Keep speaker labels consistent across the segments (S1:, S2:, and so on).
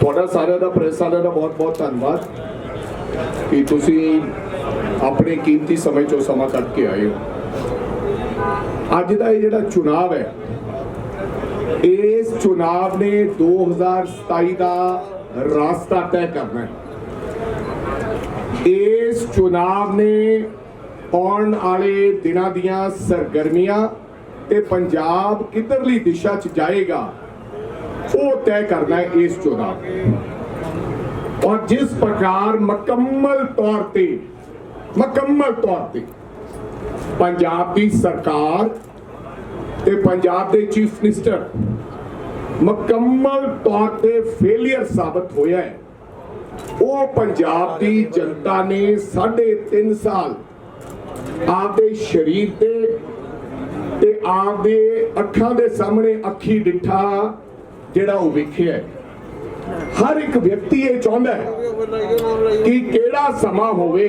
S1: ਤੁਹਾਡਾ ਸਾਰਿਆਂ ਦਾ ਪ੍ਰੈਸ ਸਾਰਿਆਂ ਦਾ ਬਹੁਤ ਬਹੁਤ ਧੰਨਵਾਦ ਕਿ ਤੁਸੀਂ ਆਪਣੇ ਕੀਮਤੀ ਸਮੇਂ ਚੋਂ ਸਮਾਂ ਕੱਢ ਕੇ ਆਏ ਹੋ। ਅੱਜ ਦਾ ਇਹ ਜਿਹੜਾ ਚੁਣਾਵ ਹੈ, ਇਸ ਚੁਣਾਵ ਨੇ 2027 ਦਾ ਰਾਸਤਾ ਤੈਅ ਕਰਨਾ ਹੈ। ਇਸ ਚੁਣਾਵ ਨੇ ਆਉਣ ਵਾਲੇ ਦਿਨਾਂ ਦੀਆਂ ਸਰਗਰਮੀਆਂ ਤੇ ਪੰਜਾਬ ਕਿੱਧਰਲੀ ਦਿਸ਼ਾ 'ਚ ਜਾਏਗਾ ਉਹ ਤੈਅ ਕਰਨਾ ਹੈ ਇਸ ਚੁਣਾਵ ਔਰ ਜਿਸ ਪ੍ਰਕਾਰ ਮੁਕੰਮਲ ਤੌਰ ਤੇ, ਮੁਕੰਮਲ ਤੌਰ ਤੇ ਪੰਜਾਬ ਦੀ ਸਰਕਾਰ ਤੇ ਪੰਜਾਬ ਦੇ ਚੀਫ ਮਿਨਿਸਟਰ ਮੁਕੰਮਲ ਤੌਰ ਤੇ ਫੇਲਿਅਰ ਸਾਬਤ ਹੋਇਆ ਹੈ। ਉਹ ਪੰਜਾਬ ਦੀ ਜਨਤਾ ਨੇ 3.5 ਸਾਲ ਆਪਦੇ ਸਰੀਰ ਤੇ ਤੇ ਆਪਦੇ ਅੱਖਾਂ ਦੇ ਸਾਹਮਣੇ ਅੱਖੀ ਡਿੱਠਾ ਜਿਹੜਾ ਉਹ ਵੇਖਿਆ ਹਰ ਇੱਕ ਵਿਅਕਤੀ ਇਹ ਚਾਹੁੰਦਾ ਹੈ ਕਿ ਕਿਹੜਾ ਸਮਾਂ ਹੋਵੇ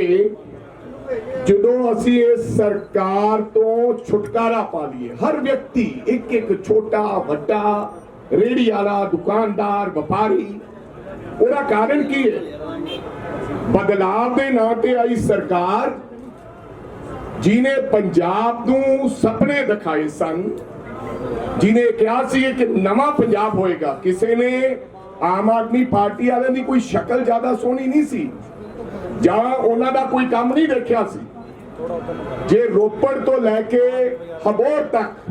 S1: ਜਦੋਂ ਅਸੀਂ ਇਸ ਸਰਕਾਰ ਤੋਂ ਛੁਟਕਾਰਾ ਪਾ ਲਈਏ। ਹਰ ਵਿਅਕਤੀ, ਇੱਕ ਇੱਕ ਛੋਟਾ, ਵੱਡਾ ਰੇੜੀ ਵਾਲਾ ਦੁਕਾਨਦਾਰ, ਵਪਾਰੀ, ਉਹਦਾ ਕਾਰਨ ਕੀ ਹੈ? ਬਦਲਾਵ ਦੇ ਨਾਂ ਤੇ ਆਈ ਸਰਕਾਰ ਜਿਨੇ ਪੰਜਾਬ ਨੂੰ ਸੁਪਨੇ ਦਿਖਾਏ ਸਨ ਜਿਨੇ ਕਿਹਾ ਸੀ ਕਿ ਨਵਾਂ ਪੰਜਾਬ ਹੋਏਗਾ, ਕਿਸੇ ਨੇ ਆਮ ਆਦਮੀ ਪਾਰਟੀ ਵਾਲਿਆਂ ਦੀ ਕੋਈ ਸ਼ਕਲ ਜ਼ਿਆਦਾ ਸੋਹਣੀ ਨਹੀਂ ਸੀ, ਜਾਂ ਉਹਨਾਂ ਦਾ ਕੋਈ ਕੰਮ ਨਹੀਂ ਦੇਖਿਆ ਸੀ। ਜੇ ਰੋਪੜ ਤੋਂ ਲੈ ਕੇ ਹਬੋਰ ਤੱਕ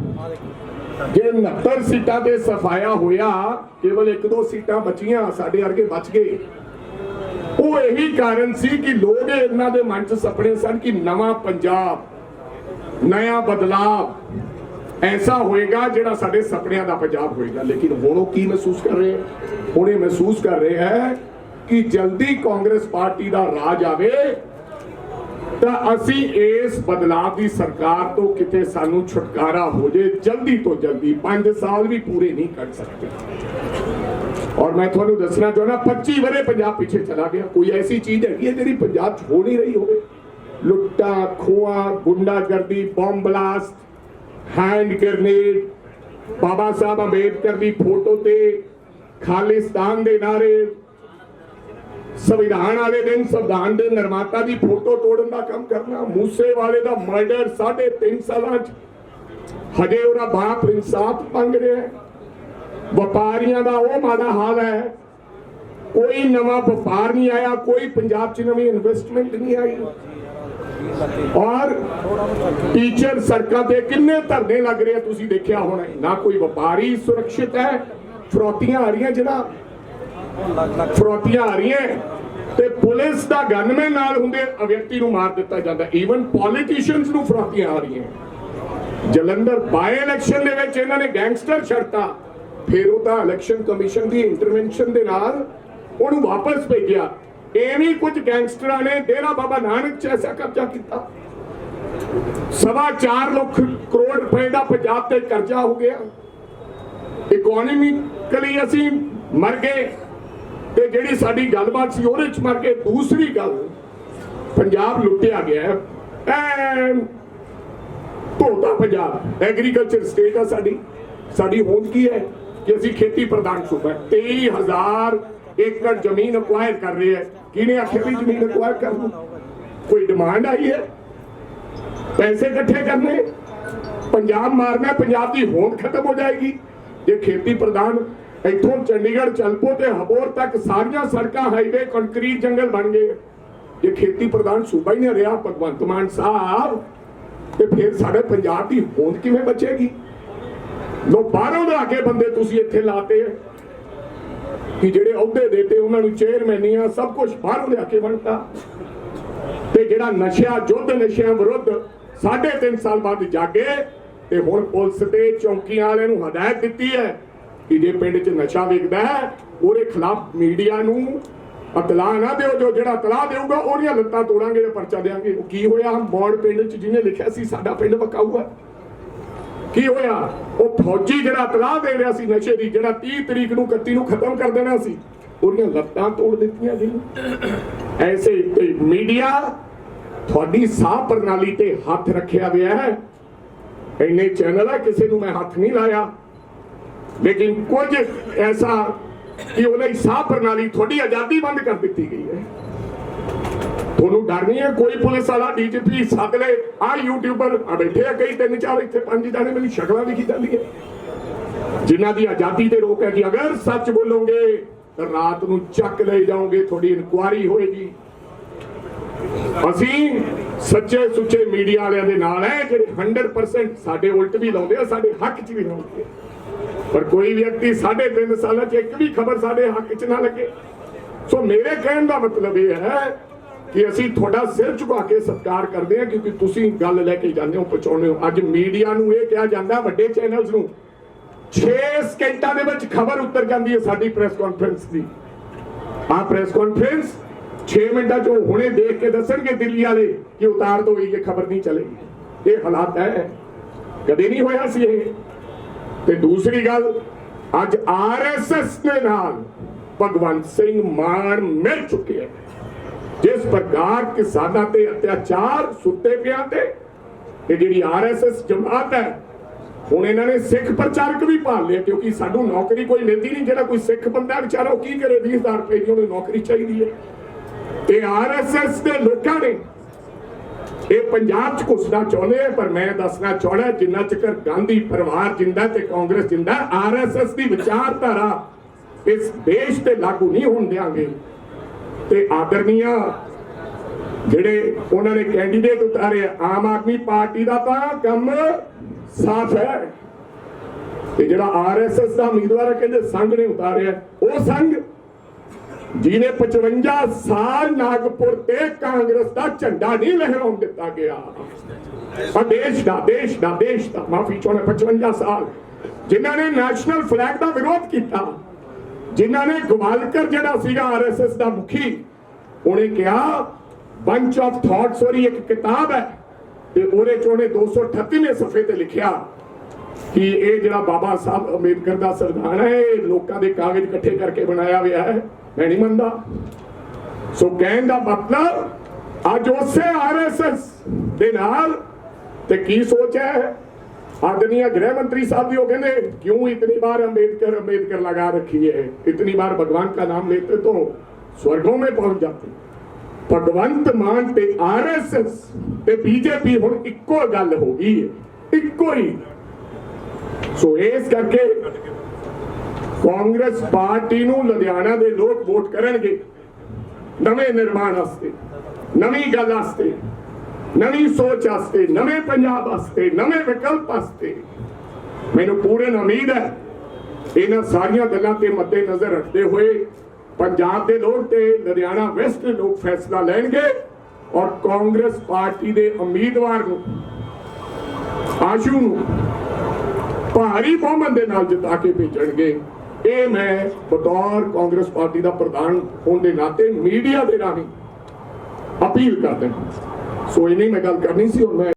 S1: ਜੇ 69 ਸੀਟਾਂ ਤੇ ਸਫਾਇਆ ਹੋਇਆ, ਕੇਵਲ ਇੱਕ ਦੋ ਸੀਟਾਂ ਬਚੀਆਂ, ਸਾਡੇ ਵਰਗੇ ਬਚ ਗਏ। ਉਹ ਇਹੀ ਕਾਰਨ ਸੀ ਕਿ ਲੋਕ ਇਹਨਾਂ ਦੇ ਮਨ 'ਚ ਸੁਪਨੇ ਸਨ ਕਿ ਨਵਾਂ ਪੰਜਾਬ, ਨਵਾਂ ਬਦਲਾਵ ਐਸਾ ਹੋਏਗਾ ਜਿਹੜਾ ਸਾਡੇ ਸੁਪਨਿਆਂ ਦਾ ਪੰਜਾਬ ਹੋਏਗਾ। ਲੇਕਿਨ ਹੁਣ ਉਹ ਕੀ ਮਹਿਸੂਸ ਕਰ ਰਹੇ? ਹੁਣ ਇਹ ਮਹਿਸੂਸ ਕਰ ਰਹੇ ਹੈ ਕਿ ਜਲਦੀ ਕਾਂਗਰਸ ਪਾਰਟੀ ਦਾ ਰਾਜ ਆਵੇ ਤਾਂ ਅਸੀਂ ਇਸ ਬਦਲਾਵ ਦੀ ਸਰਕਾਰ ਤੋਂ ਕਿਤੇ ਸਾਨੂੰ ਛੁਟਕਾਰਾ ਹੋ ਜੇ, ਜਲਦੀ ਤੋਂ ਜਲਦੀ। 5 ਸਾਲ ਵੀ ਪੂਰੇ ਨਹੀਂ ਕਰ ਸਕਦੇ। ਔਰ ਮੈਂ ਤੁਹਾਨੂੰ ਦੱਸਣਾ ਚਾਹੁੰਦਾ 25 ਵਰੇ ਪੰਜਾਬ ਪਿੱਛੇ ਚਲਾ ਗਿਆ। ਕੋਈ ਐਸੀ ਚੀਜ਼ ਹੈਗੀ ਹੈ ਜਿਹੜੀ ਪੰਜਾਬ 'ਚ ਹੋ ਨਹੀਂ ਰਹੀ ਹੋਵੇ? ਲੁੱਟਾ ਖੋਆ ਗੁੰਡਾਗਰਦੀ bomb blast hand grenade Baba Sahib Ambedkar ਦੀ ਫੋਟੋ ਤੇ ਖਾਲਿਸਤਾਨ ਦੇ ਨਾਰੇ, ਸੰਵਿਧਾਨ ਵਾਲੇ ਦਿਨ ਸੰਵਿਧਾਨ ਦੇ ਨਿਰਮਾਤਾ ਦੀ ਫੋਟੋ ਤੋੜਨ ਦਾ ਕੰਮ ਕਰਨਾ ਮੂਸੇ ਵਾਲੇ ਦਾ ਮਰਡਰ 3.5 ਸਾਲਾਂ 'ਚ। ਹਜੇ ਉਹਦਾ ਬਾਪ ਇਨਸਾਫ ਮੰਗ ਰਿਹਾ ਹੈ। ਵਪਾਰੀਆਂ ਦਾ ਉਹ ਮਾੜਾ ਹਾਲ ਹੈ। ਕੋਈ ਨਵਾਂ ਵਪਾਰ ਨਹੀਂ ਆਇਆ, ਕੋਈ ਪੰਜਾਬ 'ਚ ਨਵੀਂ ਇਨਵੈਸਟਮੈਂਟ ਨਹੀਂ ਆਈ। ਔਰ ਟੀਚਰ ਸੜਕਾਂ ਤੇ ਕਿੰਨੇ ਧਰਨੇ ਲੱਗ ਰਹੇ ਤੁਸੀਂ ਦੇਖਿਆ ਹੋਣਾ ਨਾ ਕੋਈ ਵਪਾਰੀ ਸੁਰੱਖਿਅਤ ਹੈ, ਫਰੋਤੀਆਂ ਆ ਰਹੀਆਂ ਜਿਹੜਾ ਫਰੋਤੀਆਂ ਆ ਰਹੀਆਂ ਤੇ ਪੁਲਿਸ ਦਾ ਗਨਮੈਨ ਨਾਲ ਹੁੰਦੇ ਵਿਅਕਤੀ ਨੂੰ ਮਾਰ ਦਿੱਤਾ ਜਾਂਦਾ ਈਵਨ ਪੋਲੀਟੀਸ਼ੀਅਨਸ ਨੂੰ ਫਰੋਤੀਆਂ ਆ ਰਹੀਆਂ ਜਲੰਧਰ ਬਾਏ ਇਲੈਕਸ਼ਨ ਦੇ ਵਿੱਚ ਇਹਨਾਂ ਨੇ ਗੈਂਗਸਟਰ ਛੱਡਤਾ। ਫਿਰ ਉਹ ਤਾਂ ਇਲੈਕਸ਼ਨ ਕਮਿਸ਼ਨ ਦੀ ਇੰਟਰਵੈਂਸ਼ਨ ਦੇ ਨਾਲ ਉਹਨੂੰ ਵਾਪਸ ਭੇਜਿਆ। ਐਵੇਂ ਕੁਝ ਗੈਂਗਸਟਰਾਂ ਨੇ ਡੇਰਾ ਬਾਬਾ ਨਾਨਕ ਚ ਐਸਾ ਕਬਜ਼ਾ ਕੀਤਾ। ਸਵਾ 4 ਲੱਖ ਕਰੋੜ ਰੁਪਏ ਦਾ ਪੰਜਾਬ ਤੇ ਕਰਜ਼ਾ ਹੋ ਗਿਆ। ਇਕਨੋਮਿਕਲੀ ਅਸੀਂ ਮਰ ਗਏ ਤੇ ਜਿਹੜੀ ਸਾਡੀ ਗੱਲਬਾਤ ਸੀ ਉਹਦੇ ਚ ਮਰ ਗਏ। ਦੂਸਰੀ ਗੱਲ, ਪੰਜਾਬ ਲੁੱਟਿਆ ਗਿਆ ਹੈ। ਐਨ ਪੰਜਾਬ। ਐਗਰੀਕਲਚਰ ਸਟੇਟ ਆ ਸਾਡੀ। ਸਾਡੀ ਹੋਂਦ ਕੀ ਹੈ ਕਿ ਅਸੀਂ ਖੇਤੀ ਪ੍ਰਧਾਨ ਸੂਬਾ ਹੈ। 23000 ਏਕੜ ਜ਼ਮੀਨ ਅਕਵਾਇਰ ਕਰ ਰਹੇ ਹੈ ਕਿਹਨੇ ਆਖਿਆ ਵੀ ਜ਼ਮੀਨ ਅਕਵਾਇਰ ਕਰ ਕੋਈ ਡਿਮਾਂਡ ਆਈ ਹੈ? ਪੈਸੇ ਇਕੱਠੇ ਕਰਨੇ? ਪੰਜਾਬ ਮਾਰਨਾ, ਪੰਜਾਬ ਦੀ ਹੋਂਦ ਖਤਮ ਹੋ ਜਾਏਗੀ। ਜੇ ਖੇਤੀ ਪ੍ਰਧਾਨ ਇੱਥੋਂ ਚੰਡੀਗੜ੍ਹ ਚਲਪੋ ਤੇ ਹਬੋਰ ਤੱਕ ਸਾਰੀਆਂ ਸੜਕਾਂ ਹਾਈਵੇ ਕੰਕਰੀਟ ਜੰਗਲ ਬਣ ਗਏ। ਜੇ ਖੇਤੀ ਪ੍ਰਧਾਨ ਸੂਬਾ ਹੀ ਨਾ ਰਿਹਾ, ਭਗਵੰਤ ਮਾਨ ਸਾਹਿਬ, ਤੇ ਫਿਰ ਸਾਡੇ ਪੰਜਾਬ ਦੀ ਹੋਂਦ ਕਿਵੇਂ ਬਚੇਗੀ? ਲੋ, ਬਾਹਰੋਂ ਲਾ ਕੇ ਬੰਦੇ ਤੁਸੀਂ ਇੱਥੇ ਲਾਤੇ ਕਿ ਜਿਹੜੇ ਅਹੁਦੇ ਦੇਤੇ ਉਹਨਾਂ ਨੂੰ ਚੇਅਰਮੈਨੀਆਂ ਸਭ ਕੁਝ ਬਾਹਰੋਂ ਲਿਆ ਕੇ ਬਣਤਾ ਤੇ ਜਿਹੜਾ ਨਸ਼ਾ ਯੁੱਧ ਨਸ਼ਿਆਂ ਵਿਰੁੱਧ ਸਾਢੇ ਤਿੰਨ ਸਾਲ ਬਾਅਦ ਜਾਗੇ, ਤੇ ਹੁਣ ਪੁਲਿਸ ਤੇ ਚੌਂਕੀਆਂ ਵਾਲਿਆਂ ਨੂੰ ਹਦਾਇਤ ਦਿੱਤੀ ਹੈ ਕਿ ਜੇ ਪਿੰਡ 'ਚ ਨਸ਼ਾ ਵਿਕਦਾ ਹੈ, ਉਹਦੇ ਖਿਲਾਫ ਮੀਡੀਆ ਨੂੰ ਇਤਲਾਹ ਨਾ ਦਿਓ, ਜੋ ਜਿਹੜਾ ਇਤਲਾਹ ਦੇਊਗਾ, ਉਹਦੀਆਂ ਲੱਤਾਂ ਤੋੜਾਂਗੇ ਤੇ ਪਰਚਾ ਦੇਾਂਗੇ ਕੀ ਹੋਇਆ? ਮੋੜ ਪਿੰਡ 'ਚ ਜਿਹਨੇ ਲਿਖਿਆ ਸੀ, ਸਾਡਾ ਪਿੰਡ ਵਕਾਊ ਹੈ। ਕੀ ਹੋਇਆ? ਉਹ ਫੌਜੀ ਜਿਹੜਾ ਇਤਲਾਹ ਦੇ ਰਿਹਾ ਸੀ ਨਸ਼ੇ ਦੀ, ਜਿਹੜਾ 30 ਤਰੀਕ ਨੂੰ 31 ਨੂੰ ਖਤਮ ਕਰ ਦੇਣਾ ਸੀ, ਉਹਦੀਆਂ ਲੱਤਾਂ ਤੋੜ ਦਿੱਤੀਆਂ ਜੀ। ਐਸੇ ਮੀਡੀਆ ਤੁਹਾਡੀ ਸਾਹ ਪ੍ਰਣਾਲੀ ਤੇ ਹੱਥ ਰੱਖਿਆ ਹੋਇਆ ਹੈ। ਇੰਨੇ ਚੈਨਲ ਆ, ਕਿਸੇ ਨੂੰ ਮੈਂ ਹੱਥ ਨਹੀਂ ਲਾਇਆ। ਲੇਕਿਨ ਕੁਝ ਐਸਾ ਕਿ ਉਹਨੇ ਸਾਹ ਪ੍ਰਣਾਲੀ, ਤੁਹਾਡੀ ਆਜ਼ਾਦੀ ਬੰਦ ਕਰ ਦਿੱਤੀ ਗਈ ਹੈ। ਤੁਹਾਨੂੰ ਡਰ ਨਹੀਂ ਹੈ? ਕੋਈ ਪੁਲਿਸ ਵਾਲਾ ਡੀਜੀਪੀ ਸੱਦ ਲੈ। ਆ ਯੂਟਿਊਬਰ ਆ ਬੈਠੇ ਆ ਕਈ ਤਿੰਨ ਚਾਰ ਇੱਥੇ ਪੰਜ ਜਾਣੇ ਮੈਨੂੰ ਸ਼ਕਲਾਂ ਦਿਖੀ ਜਾਂਦੀ ਹੈ ਜਿਨ੍ਹਾਂ ਦੀ ਆਜ਼ਾਦੀ ਤੇ ਰੋਕ ਹੈ ਕਿ ਅਗਰ ਸੱਚ ਬੋਲੋਗੇ, ਤਾਂ ਰਾਤ ਨੂੰ ਚੱਕ ਲੈ ਜਾਓਗੇ, ਤੁਹਾਡੀ ਇਨਕੁਆਰੀ ਹੋਏਗੀ। ਅਸੀਂ ਸੱਚੇ ਸੁੱਚੇ ਮੀਡੀਆ ਵਾਲਿਆਂ ਦੇ ਨਾਲ ਹੈ, ਜਿਹੜੇ 100% ਸਾਡੇ ਉਲਟ ਵੀ ਲਾਉਂਦੇ ਆ, ਸਾਡੇ ਹੱਕ 'ਚ ਵੀ ਲਾਉਂਦੇ ਪਰ ਕੋਈ ਵਿਅਕਤੀ ਸਾਢੇ ਤਿੰਨ ਸਾਲਾਂ 'ਚ ਇੱਕ ਵੀ ਖਬਰ ਸਾਡੇ ਹੱਕ 'ਚ ਨਾ ਲੱਗੇ। ਸੋ ਮੇਰੇ ਕਹਿਣ ਦਾ ਮਤਲਬ ਇਹ ਹੈ ਕਿ ਅਸੀਂ ਤੁਹਾਡਾ ਸਿਰ ਝੁਕਾ ਕੇ ਸਤਿਕਾਰ ਕਰਦੇ ਹਾਂ, ਕਿਉਂਕਿ ਤੁਸੀਂ ਗੱਲ ਲੈ ਕੇ ਜਾਂਦੇ ਹੋ, ਪਹੁੰਚਾਉਂਦੇ ਹੋ। ਅੱਜ ਮੀਡੀਆ ਨੂੰ ਇਹ ਕਿਹਾ ਜਾਂਦਾ, ਵੱਡੇ ਚੈਨਲਸ ਨੂੰ 6 ਸਕਿੰਟਾਂ ਦੇ ਵਿੱਚ ਖਬਰ ਉੱਤਰ ਜਾਂਦੀ ਹੈ ਸਾਡੀ ਪ੍ਰੈਸ ਕਾਨਫਰੰਸ ਦੀ। ਆ ਪ੍ਰੈਸ ਕਾਨਫਰੰਸ 6 ਮਿੰਟਾਂ ਚ ਹੁਣੇ ਦੇਖ ਕੇ ਦੱਸਣਗੇ ਦਿੱਲੀ ਵਾਲੇ ਕਿ ਉਤਾਰ ਦੋ ਇਹ ਖਬਰ ਨਹੀਂ ਚਲੇਗੀ। ਇਹ ਹਾਲਾਤ ਹੈ। ਕਦੇ ਨਹੀਂ ਹੋਇਆ ਸੀ ਇਹ। ਤੇ ਦੂਸਰੀ ਗੱਲ, ਅੱਜ ਆਰਐਸਐਸ ਦੇ ਨਾਲ ਭਗਵੰਤ ਸਿੰਘ ਮਾਨ ਮਿਲ ਚੁੱਕੇ ਹੈ। ਜਿਸ ਪ੍ਰਕਾਰ ਕਿਸਾਨਾਂ ਤੇ ਅਤਿਆਚਾਰ ਸੁੱਤੇ ਪਿਆਂ ਤੇ ਇਹ ਜਿਹੜੀ ਆਰਐਸਐਸ ਜਮਾਤ ਹੈ, ਹੁਣ ਇਹਨਾਂ ਨੇ ਸਿੱਖ ਪ੍ਰਚਾਰਕ ਵੀ ਭਾਲ ਲਿਆ ਕਿਉਂਕਿ ਸਾਨੂੰ ਨੌਕਰੀ ਕੋਈ ਮਿਲਦੀ ਨਹੀਂ, ਜਿਹੜਾ ਕੋਈ ਸਿੱਖ ਬੰਦਾ ਵਿਚਾਰਾ ਉਹ ਕੀ ਕਰੇ 20000 ਰੁਪਏ ਦੀ ਉਹਨੂੰ ਨੌਕਰੀ ਚਾਹੀਦੀ ਹੈ। ਤੇ ਆਰਐਸਐਸ ਦੇ ਲੋਕਾਂ ਨੇ ਇਹ ਪੰਜਾਬ 'ਚ ਘੁਸਣਾ ਚਾਹੁੰਦੇ ਆ, ਪਰ ਮੈਂ ਦੱਸਣਾ ਚਾਹਣਾ ਜਿੰਨਾ ਚਿਰ ਗਾਂਧੀ ਪਰਿਵਾਰ ਜਿੰਦਾ ਤੇ ਕਾਂਗਰਸ ਜਿੰਦਾ ਆਰਐਸਐਸ ਦੀ ਵਿਚਾਰਧਾਰਾ ਇਸ ਦੇਸ਼ ਤੇ ਲਾਗੂ ਨਹੀਂ ਹੋਣ ਦੇਾਂਗੇ ਤੇ ਆਦਰਨੀਆ ਜਿਹੜੇ ਉਹਨਾਂ ਨੇ ਕੈਂਡੀਡੇਟ ਉਤਾਰੇ ਆਮ ਆਦਮੀ ਪਾਰਟੀ ਦਾ ਤਾਂ ਕੰਮ ਸਾਫ਼ ਹੈ। ਤੇ ਜਿਹੜਾ ਆਰਐਸਐਸ ਦਾ ਉਮੀਦਵਾਰ ਕਹਿੰਦੇ ਸੰਘ ਨੇ ਉਤਾਰਿਆ। ਉਹ ਸੰਘ ਜਿਹਨੇ 55 ਸਾਲ ਨਾਗਪੁਰ ਤੇ ਕਾਂਗਰਸ ਦਾ ਝੰਡਾ ਨਹੀਂ ਲਹਿਰਾਉਣ ਦਿੱਤਾ ਗਿਆ। ਆ ਦੇਸ਼ ਦਾ ਦੇਸ਼ ਦਾ ਦੇਸ਼ ਦਾ। ਮਾਫੀ ਚਾਹੁੰਦਾ 55 ਸਾਲ। ਜਿਨ੍ਹਾਂ ਨੇ ਨੈਸ਼ਨਲ ਫਲੈਗ ਦਾ ਵਿਰੋਧ ਕੀਤਾ। ਜਿਨ੍ਹਾਂ ਨੇ ਗਵਾਲਕਰ ਜਿਹੜਾ ਸੀਗਾ ਆਰਐਸਐਸ ਦਾ ਮੁਖੀ, ਉਹਨੇ ਕਿਹਾ ਬੰਚ ਆਫ ਥਾਟਸ ਔਰ ਇੱਕ ਕਿਤਾਬ ਹੈ। ਤੇ ਉਹਦੇ ਚ ਉਹਨੇ 238ਵੇਂ ਸਫੇ ਤੇ ਲਿਖਿਆ ਕਿ ਇਹ ਜਿਹੜਾ ਬਾਬਾ ਸਾਹਿਬ ਅੰਬੇਦਕਰ ਦਾ ਸੰਵਿਧਾਨ ਹੈ, ਇਹ ਲੋਕਾਂ ਦੇ ਕਾਗਜ਼ ਇਕੱਠੇ ਕਰਕੇ ਬਣਾਇਆ ਹੋਇਆ ਹੈ। ਮੈਂ ਨਹੀਂ ਮੰਨਦਾ। ਸੋ ਕਹਿਣ ਦਾ ਮਤਲਬ, ਅੱਜ ਉਸੇ ਆਰਐਸਐਸ ਦੇ ਨਾਲ ਤੇ ਕੀ ਸੋਚ ਹੈ? आदरणीय गृह मंत्री साहब भी वो कहते क्यों इतनी बार अंबेडकर अंबेडकर लगा रखी है इतनी बार भगवान का नाम लेते तो स्वर्गों में पहुंच जाते ਭਗਵੰਤ ਮਾਨ ਤੇ ਆਰਐਸਐਸ ਤੇ ਬੀਜੇਪੀ ਹੁਣ ਇੱਕੋ ਗੱਲ ਹੋ ਗਈ ਹੈ ਇੱਕੋ ਹੀ ਸੋ ਇਸ ਕਰਕੇ ਕਾਂਗਰਸ ਪਾਰਟੀ ਨੂੰ ਲੁਧਿਆਣਾ ਦੇ ਲੋਕ ਵੋਟ ਕਰਨਗੇ ਨਵੇਂ ਨਿਰਮਾਣ ਵਾਸਤੇ ਨਵੀਂ ਗੱਲ ਵਾਸਤੇ ਨਵੀਂ ਸੋਚ ਵਾਸਤੇ, ਨਵੇਂ ਪੰਜਾਬ ਵਾਸਤੇ, ਨਵੇਂ ਵਿਕਲਪ ਵਾਸਤੇ। ਮੈਨੂੰ ਪੂਰਨ ਉਮੀਦ ਹੈ, ਇਹਨਾਂ ਸਾਰੀਆਂ ਗੱਲਾਂ ਤੇ ਮੱਦੇ ਨਜ਼ਰ ਰੱਖਦੇ ਹੋਏ ਪੰਜਾਬ ਦੇ ਲੋਕ ਤੇ ਲੁਧਿਆਣਾ ਵੈਸਟ ਦੇ ਲੋਕ ਫੈਸਲਾ ਲੈਣਗੇ ਔਰ ਕਾਂਗਰਸ ਪਾਰਟੀ ਦੇ ਉਮੀਦਵਾਰ ਨੂੰ, ਆਸ਼ੂ ਨੂੰ ਭਾਰੀ ਬਹੁਮਤ ਦੇ ਨਾਲ ਜਿਤਾ ਕੇ ਭੇਜਣਗੇ। ਇਹ ਮੈਂ ਬਤੌਰ ਕਾਂਗਰਸ ਪਾਰਟੀ ਦਾ ਪ੍ਰਧਾਨ ਹੋਣ ਦੇ ਨਾਤੇ ਮੀਡੀਆ ਦੇ ਰਾਹੀਂ ਅਪੀਲ ਕਰਦਾ ਹਾਂ। ਸੋ ਇਹ ਨਹੀਂ ਮੈਂ ਗੱਲ ਕਰਨੀ ਸੀ ਹੁਣ ਮੈਂ